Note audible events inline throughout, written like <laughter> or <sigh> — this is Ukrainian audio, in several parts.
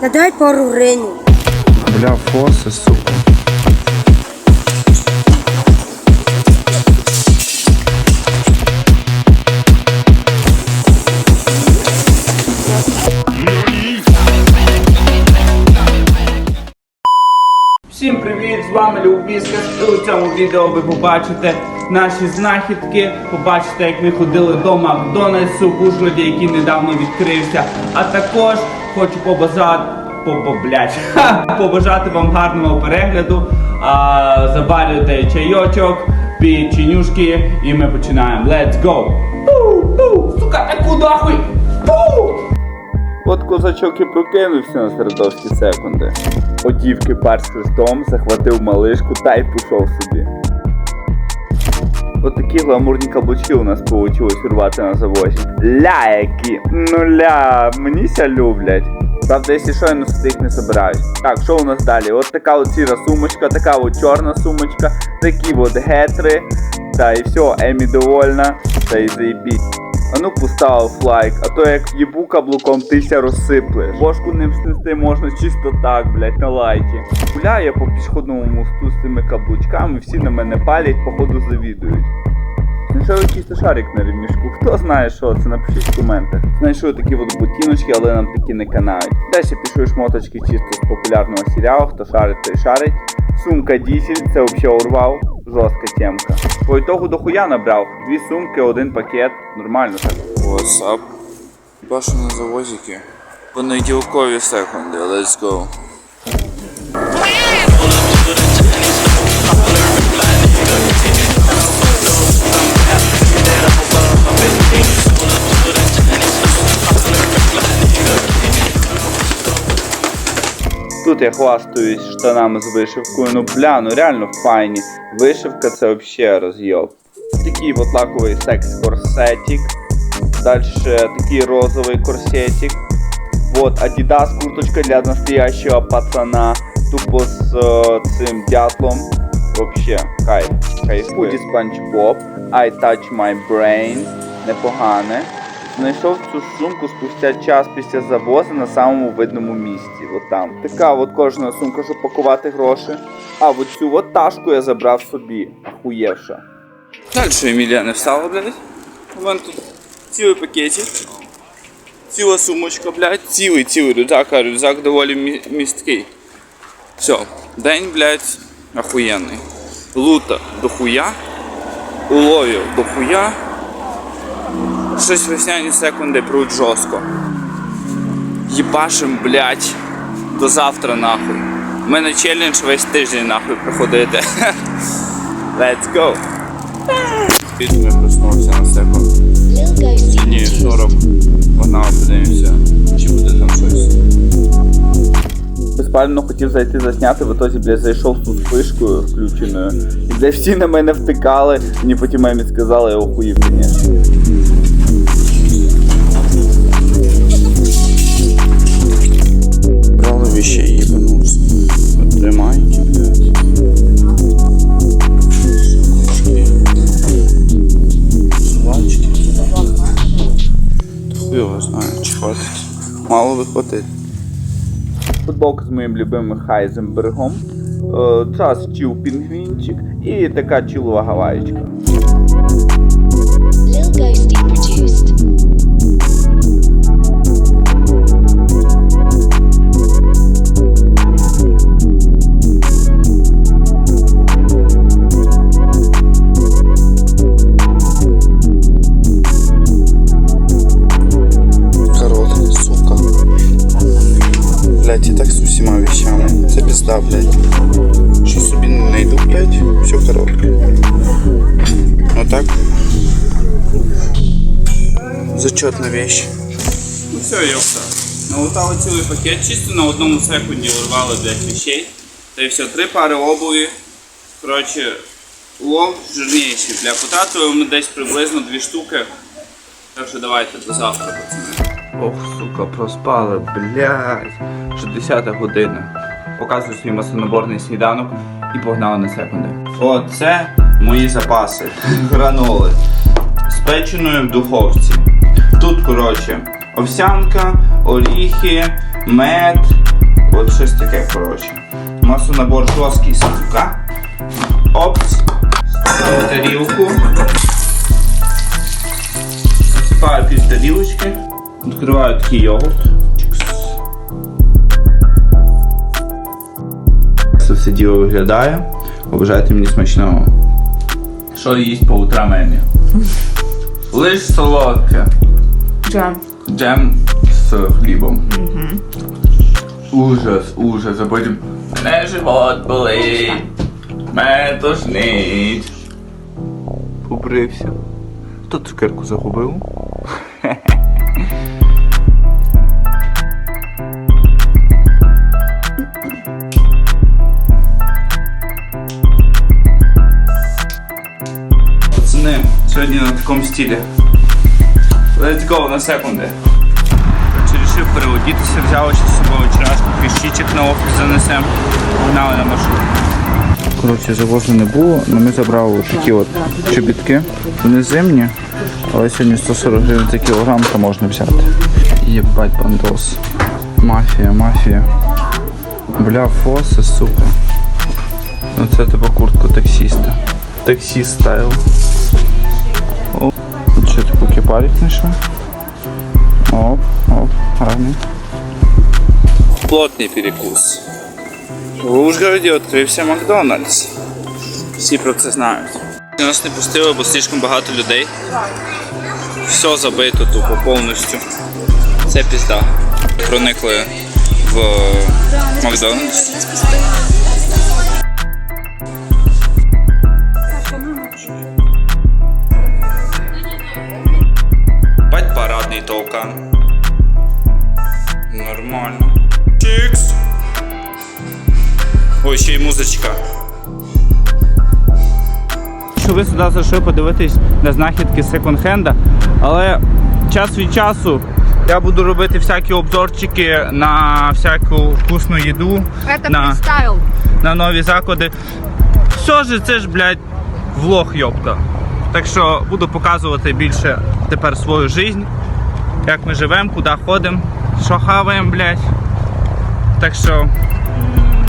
Та дай пару гривень. Бля, фоси, сука. Всім привіт! З вами Любіска. І у цьому відео ви побачите наші знахідки, побачите, як ми ходили до Макдональдсу в Ужгороді, який недавно відкрився. А також хочу побажати побоблять, побажати вам гарного перегляду. А, забарюйте чайочок, печенюшки і ми починаємо. Let's go! Сука, таку нахуй! От козачок і прокинувся на середовські секунди. Одів кипар з хрестом, захватив малишку та й пішов собі. От такі гламурні каблучки у нас получилось урвати на завозі. Ля які! Ну ля, мені ся люблять. Правда, якщо що, я носити їх не собираюсь. Так, що у нас далі? От така от сіра сумочка, така от чорна сумочка, такі от гетри. Та і все, Емі довольна, та и заєбіть. А ну поставив лайк, а то як їбу каблуком ти ся розсиплеш. Бошку не снести можна чисто так, блять, на лайки. Гуляю я по пішохідному мосту з цими каблучками, всі на мене палять, походу завідують. Знайшов якийсь шарик на ремішку. Хто знає, що це, напишіть в коментах. Знайшов такі от ботиночки, але нам такі не канають. Далі пішли шмоточки чисто з популярного серіалу, хто шарить, той шарить. Сумка дізель, це взагалі урвав. Жорстка темка. По ітогу дохуя набрав. Дві сумки, один пакет. Нормально так. What's up? Башу на завозики. Понеділкові секунди, let's go. Тут я хвастаюсь штанами з вишивкою. Ну бля, ну реально файні. Вишивка це взагалі роз'єб. Такий от лаковий секс-корсетик. Далі такий розовий корсетик. Вот Adidas курточка для настоящего пацана. Тупо з е, цим дятлом. Вообще, кайф. Кайф. Худі Спанч Боб. I touch my brain. Непогане. Знайшов цю сумку спустя час після завозу на самому видному місці. От там. Така от кожна сумка, щоб пакувати гроші. А от цю от ташку я забрав собі. Охуєвша. Далі Емілія не встала, блядь. У мене тут цілий пакетик. Ціла сумочка, блядь. Цілий, цілий рюкзак, а рюкзак доволі мі- місткий. Все, день, блядь, охуєнний. Лута дохуя. Уловів дохуя. Щось весняні секунди пруть жорстко. Єбашим, блядь, до завтра нахуй. У мене челендж весь тиждень нахуй проходити. <laughs> Let's go! Ми проснувся на секунду. Ні, 40. Вона подивимося, чи буде там щось. Безпально хотів зайти засняти, в итоге, блядь, зайшов з тут спишкою включеною. І блядь, всі на мене втикали. Мені потім мамі сказали, я охуїв, конечно. Мало виходить. Футболка з моїм любимим Хайзенбергом. Е, Час чіл пінгвінчик і така чілова гаваєчка. Lil Ghosty produced. Це пизда, блять. Що собі не найду, блять, все коротке. Ну так. Зачетна вещь. Ну все, йопта. Налутали цілий пакет, чисто на одному секунді урвали 5 вещей. Та й все, три пари обуви. Коротше, улов жирніший. Бля, потратили ми десь приблизно дві штуки. Так що давайте до завтра, пацани. Ох, сука, проспали, блядь. Вже 10 година. Показую свій масонаборний сніданок і погнали на секунди. Оце мої запаси. <laughs> Граноли. З печеною в духовці. Тут, коротше, овсянка, оріхи, мед, От щось таке, коротше. Масонабор плоский сука. Опс. Ставлю тарілку. Насипаю пів тарілочки. Відкриваю такий йогурт. Це все діло виглядає. Обажайте мені смачного. Що їсть по утрам Емі? <laughs> Лиш солодке. Джем. Джем з хлібом. Ужас, ужас, а потім мене живот болить. Мене тошнить. Побрився. Хто цукерку загубив? <laughs> Пацани, сьогодні на такому стилі. Let's go на секунди. Рішив переодітися, взяв ще з собою чашку, піщичок на офіс занесемо. Погнали на маршрут. Коротше, завозу не було, але ми забрали такі от чобітки. Вони зимні, але сьогодні 140 гривень за кілограм, то можна взяти. Єбать бандос. Мафія, мафія. Бля, фоси, сука. Ну це типа куртка таксіста. Таксіст стайл. О, тут ще типу кепарик знайшов. Оп, оп, гарний. Плотний перекус. В Ужгороді відкрився Макдональдс. Всі про це знають. Нас не пустили, бо слишком багато людей. Все забито тупо повністю. Це пізда. Проникли в Макдональдс. Парадний. Нормально. Чикс. Ой, ще й музичка. Що ви сюди зайшли подивитись на знахідки секонд-хенда, але час від часу я буду робити всякі обзорчики на всяку вкусну їду, Это на, на нові заклади. Все ж це ж, блядь, влог, йопта. Так що буду показувати більше тепер свою життя, як ми живемо, куди ходимо, що хаваємо, блядь. Так що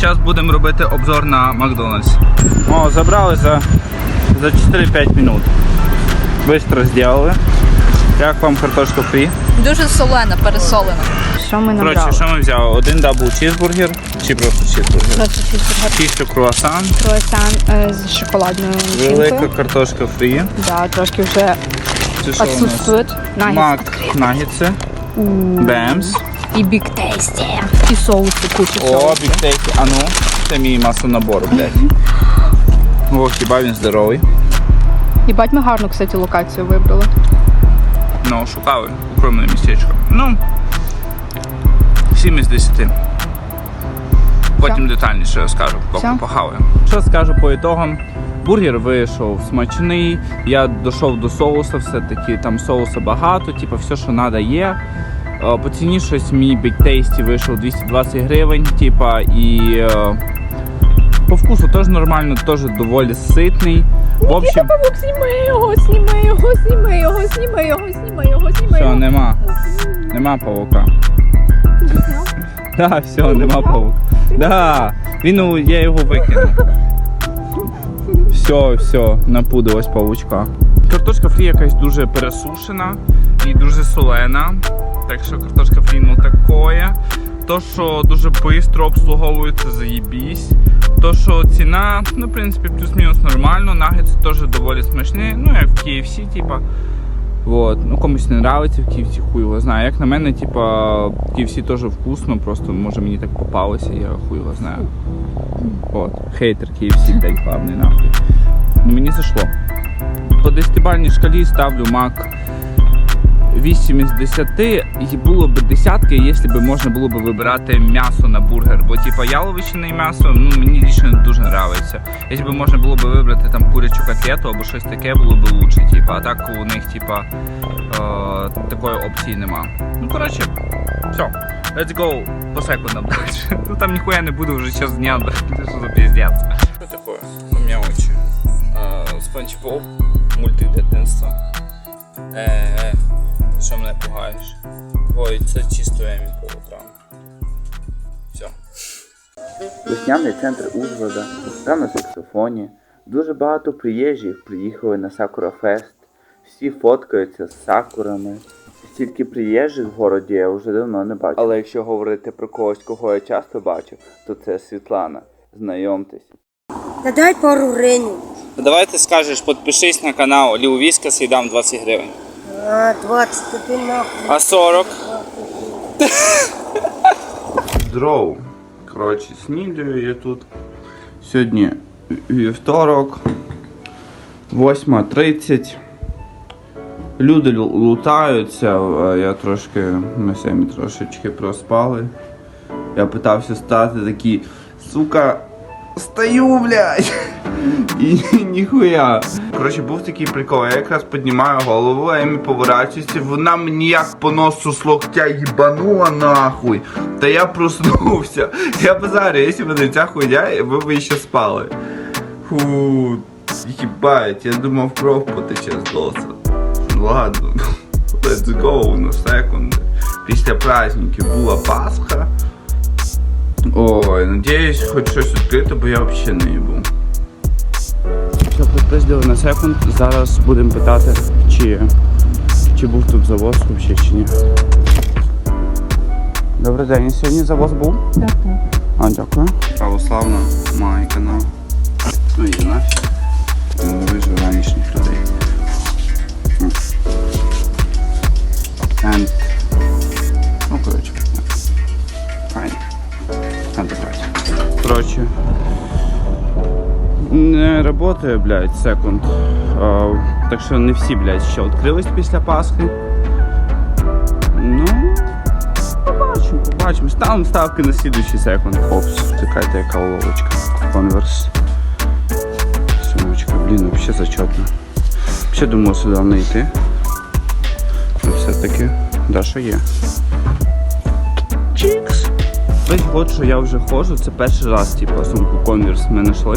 зараз будемо робити обзор на Макдональдс. О, забрали за, за 4-5 минут. Быстро зробили. Як вам картошка фрі? Дуже солена, пересолена. Що ми Коротше, що ми взяли? Один дабл чізбургер чи просто чізбургер? Просто чізбургер. Чисто круасан, Круасан е, з шоколадною велика картошка фрі. Да, трошки вже Це що у нас? отсутствует. Наггетс Мак, відкрив. наггетси, бемс. І бік тейсті. І соуси, куча О, соусів. біктейки. А ну, це мій масонабор, блядь. О, хіба він здоровий. Їбать, ми гарну, кстати, локацію вибрали. Ну, шукали укромне містечко. Ну, 7 із 10. Потім детальніше розкажу, поки похаваємо. Що скажу по ітогам? Бургер вийшов смачний. Я дійшов до соуса, все-таки там соуса багато, типу все, що треба, є. Е, По ціні щось мій Big Tasty вийшов 220 гривень, типа, і е, по вкусу теж нормально, теж доволі ситний. В общем, Павук, зніми його, зніми його, зніми його, зніми його, зніми його, зніми все, нема. Нема павука. <laughs> Да, все, нема павука. Да, він я його викинув. Все, все, напудилась павучка. Картошка фрі якась дуже пересушена і дуже солена. Так що картошка фрі ну такое. То, що дуже швидко обслуговується, заїбісь. То, що ціна, ну, в принципі, плюс-мінус нормально. Нагетси теж доволі смачні. Ну, як в KFC, типа. Вот. Ну комусь не нравиться в KFC, хуй його знає. Як на мене, типа, KFC теж вкусно, просто може мені так попалося, я хуй його знаю. От. Хейтер KFC, блядь, главний нахуй. Ну мені зайшло. По 10 шкалі ставлю мак 8 із 10 і було б десятки, якщо б можна було б вибирати м'ясо на бургер. Бо типа яловичне м'ясо ну, мені лично дуже подобається. Якщо б можна було б вибрати там курячу котлету або щось таке, було б лучше. Типа, а так у них типа е, такої опції нема. Ну коротше, все. Let's go по секундам <laughs> далі. Ну там ніхуя не буде вже час дня, <laughs> що за піздець. Що таке? У мене очі. Спанч Боб, мультик дитинства. Е, е, ти що мене пугаєш? Ой, це чисто Емі по утрам. Все. Весняний центр Ужгорода, грав на саксофоні. Дуже багато приїжджих приїхали на Сакура Фест. Всі фоткаються з сакурами. Стільки приїжджих в городі я вже давно не бачив. Але якщо говорити про когось, кого я часто бачив, то це Світлана. Знайомтесь. Та дай пару гривень. Давай ти скажеш, підпишись на канал Ліу Віскас і дам 20 гривень. А, 20 тобі нахуй. А 40? Здоров. Коротше, снідаю я тут. Сьогодні вівторок, 8.30. Люди лутаються, а я трошки, ми самі трошечки проспали. Я питався стати такий, сука, стою, блядь! І <laughs> ніхуя. Коротше, був такий прикол, я якраз піднімаю голову, а Емі поворачується, вона мені як по носу з локтя їбанула нахуй. Та я проснувся. <laughs> Я базарю, якщо б не ця хуйня, ви б ще спали. Фу, їбать, я думав кров потече з носа. Ладно, <laughs> let's go на секунду. Після праздників була Пасха. Ой, надіюсь, хоч щось відкрити, бо я взагалі не був. Все, припиздили на секунд. Зараз будемо питати, чи, чи був тут завоз взагалі чи ні. Добрий день, сьогодні завоз був? Так, так. А, дякую. Православна має канал. Ну і нафіг. Не вижу ранішніх людей. Не блядь, секунд. Так що не всі, блядь, ще відкрились після Пасхи. Ну, побачимо, побачимо. Ставимо ставки на слідуючий секунд. Опс, чекайте, яка уловочка. Конверс. Сумочка, блін, взагалі зачетно. Ще думав сюди не йти. Ну все-таки, да, що є. Чікс. Весь год, що я вже ходжу, це перший раз, типу, сумку Converse ми знайшли.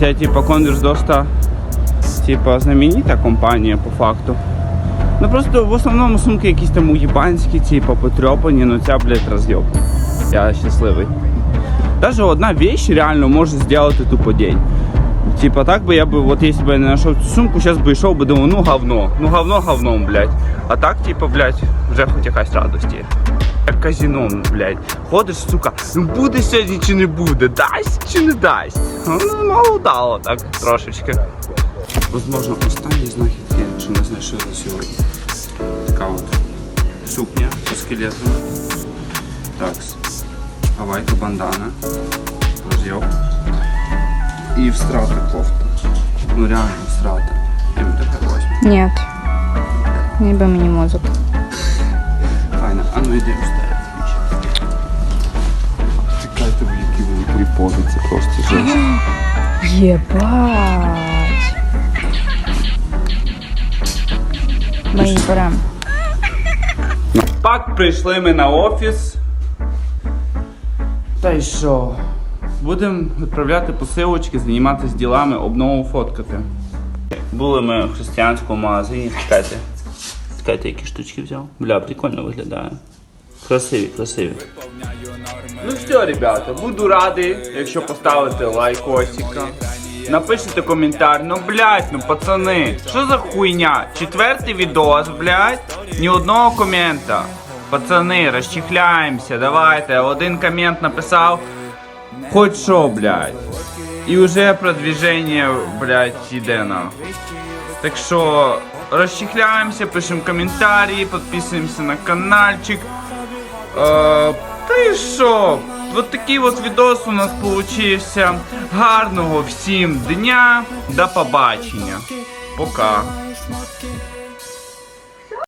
Ця, типу, Converse доста, типу, знаменита компанія по факту. Ну просто в основному сумки якісь там уєбанські, типу, потрьопані, ну ця, блядь, роз'єб. Я щасливий. Даже одна вещь реально може зробити тупо день. Типа так би я би, от якщо б я не знайшов цю сумку, зараз би йшов би думав, ну говно, ну говно говном, блядь. А так, типа, блядь, вже хоч якась радость є. Як казіно, блядь. Ходиш, сука, ну буде сьогодні чи не буде, дасть чи не дасть. Ну, мало дало так трошечки. Возможно, останні знахідки, що ми знайшли за сьогодні. Така от сукня зі скелетом. Так, гавайка бандана. Розйоб. І встрата кофта. Ну реально встрата. Ім така возьме. Нет. Не бы мне мозг. Файна. А ну йдемо ставити. Які великі пози, це просто жесть. Ебать. Мы берем. Так, прийшли ми на офіс. Та й що? Будемо відправляти посилочки, займатися ділами, обнову фоткати. Були ми в християнському магазині. Чекайте. Чекайте, які штучки взяв. Бля, прикольно виглядає. Красиві, красиві. Ну все, ребята, буду радий, якщо поставите лайкосика. Напишите коментар, ну блять, ну пацани, що за хуйня? Четвертий відос, блять, ні одного комента. Пацани, розчихляємося, давайте. Один комент написав. Хоч що, блядь. І вже продвіження, блядь, іде нахуй. Так що розчихляємося, пишемо коментарі, підписуємося на каналчик. Е, та і що? От такий от відос у нас получився. Гарного всім дня. До побачення. Пока.